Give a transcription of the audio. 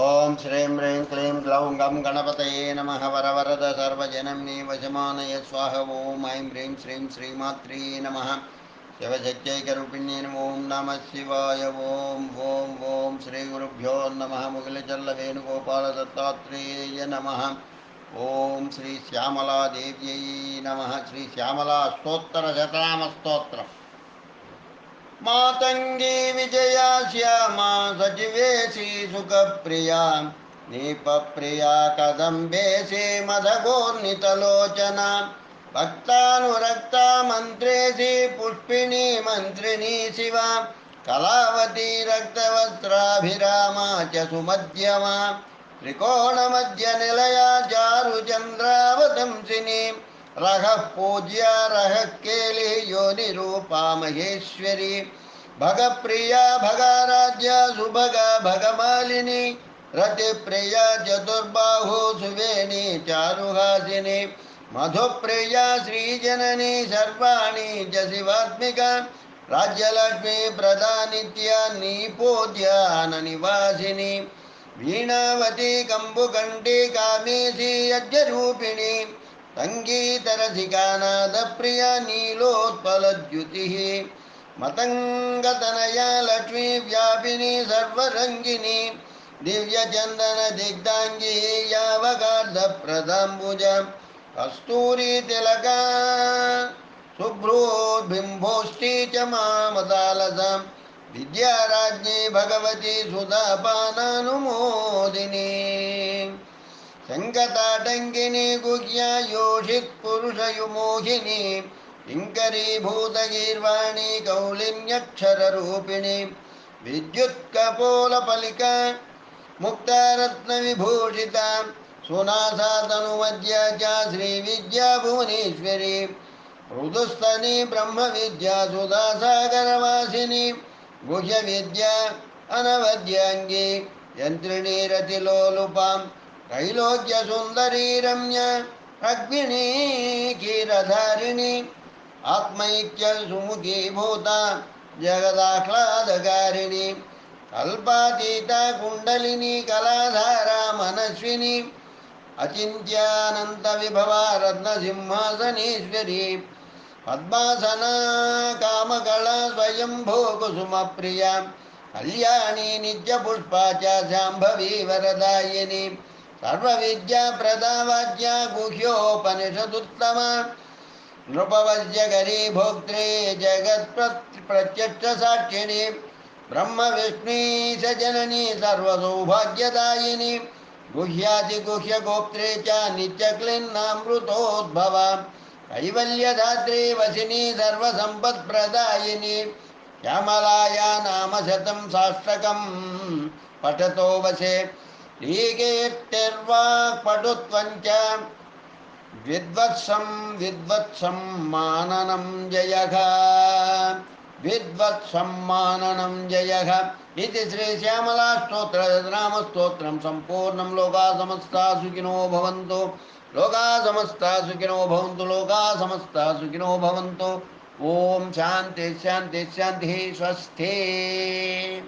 ॐ श्रीं ह्रीं क्लीं ग्लौं गं गणपतये नमः वरवरद सर्वजनम्नि वशमानय स्वाह ॐ ऐं ह्रीं श्रीं श्रीमात्रे नमः शिवशक्त्यैकरूपिण्ये ॐ नमः शिवाय ॐ ॐ ॐ श्रीगुरुभ्यो नमः मुगिलचल्लवेणुगोपालदत्तात्रेय नमः ॐ श्रीश्यामलादेव्यै नमः श्रीश्यामलास्तोत्तरशतनामस्तोत्रम् मातङ्गी विजया श्यामा सचिवेशी सुखप्रिया। नीपप्रिया कदम्बेशी मदगोर्नितलोचना भक्तानुरक्ता मन्त्रेशी पुष्पिणी मन्त्रिणी शिवा। कलावती रक्तवस्त्राभिरामा च सुमध्यमा। त्रिकोणमध्यनिलया चारुचन्द्रावतंसिनी। रहः पूज्या रहः केलि योनिरूपा महेश्वरी। भगप्रिया, भगाराध्या, सुभगा, भगमालिनी रतिप्रिया चतुर्बाहु, सुवेणी, चारुहासिनी, मधुप्रिया, श्रीजननी, सर्वाणी च शिवात्मिका राज्यलक्ष्मी प्रदा नित्या नीपोद्याननिवासिनी वीणावती कम्बुकण्ठी कामेशी यज्ञरूपिणी सङ्गीतरसिकानादप्रिया नीलोत्पलद्युतिः। मतङ्गतनया लक्ष्मीव्यापिनी सर्वरङ्गिनी। दिव्यचन्दनदिग्धाङ्गी यावगार्धप्रदाम्बुज कस्तूरीतिलका शुभ्रोद्बिम्बोष्ठी च मामदालसां विद्याराज्ञी भगवती सुधापानानुमोदिनी। शङ्कताटङ्किनी गुह्या योषित्पुरुषयुमोहिनी किङ्करीभूतगीर्वाणी कौलिन्यक्षररूपिणी विद्युत्कपोलपलिका, मुक्तारत्नविभूषिता सुनासातनुमद्या च श्रीविद्या भुवनेश्वरी मृदुस्तनी ब्रह्मविद्या सुधासागरवासिनी, गुह्यविद्या अनवद्याङ्गी यन्त्रिणी रतिलोलुपां त्रैलोक्यसुन्दरी रम्य अग्निनी क्षीरधारिणी आत्मैक्यसुमुखी भूता जगदाह्लादकारिणी कल्पातीता कुण्डलिनी कलाधारा मनस्विनी अचिन्त्यानन्तविभवा रत्नसिंहासनेश्वरी पद्मासना कामकला स्वयम्भो कुसुमप्रिया कल्याणी नित्यपुष्पा च शाम्भवी वरदायिनी सर्वविद्याप्रदावाद्या गुह्योपनिषदुत्तमा। नृपवज्यकरी भोक्त्रे जगत्प्रत्यक्षसाक्षिणी ब्रह्मविष्णीशजननी सर्वसौभाग्यदायिनी गुह्यातिगुह्यगोप्त्रे च नित्यक्लिन्नामृतोद्भवा। कैवल्यधात्री वसिनी, सर्वसम्पत्प्रदायिनी श्यामलाया नाम शतं साष्टकं पठतो वशे लीकीर्तिर्वाक्पटुत्वञ्च विद्वत्सं विद्वत्सं माननं जयः। विद्वत्सं माननं जयः इति लोका समस्ता सुखिनो भवन्तु। लोका सुखिनो भवन्तु लोका समस्ता सुखिनो शान्ति शान्ति, शान्तिः स्वस्थे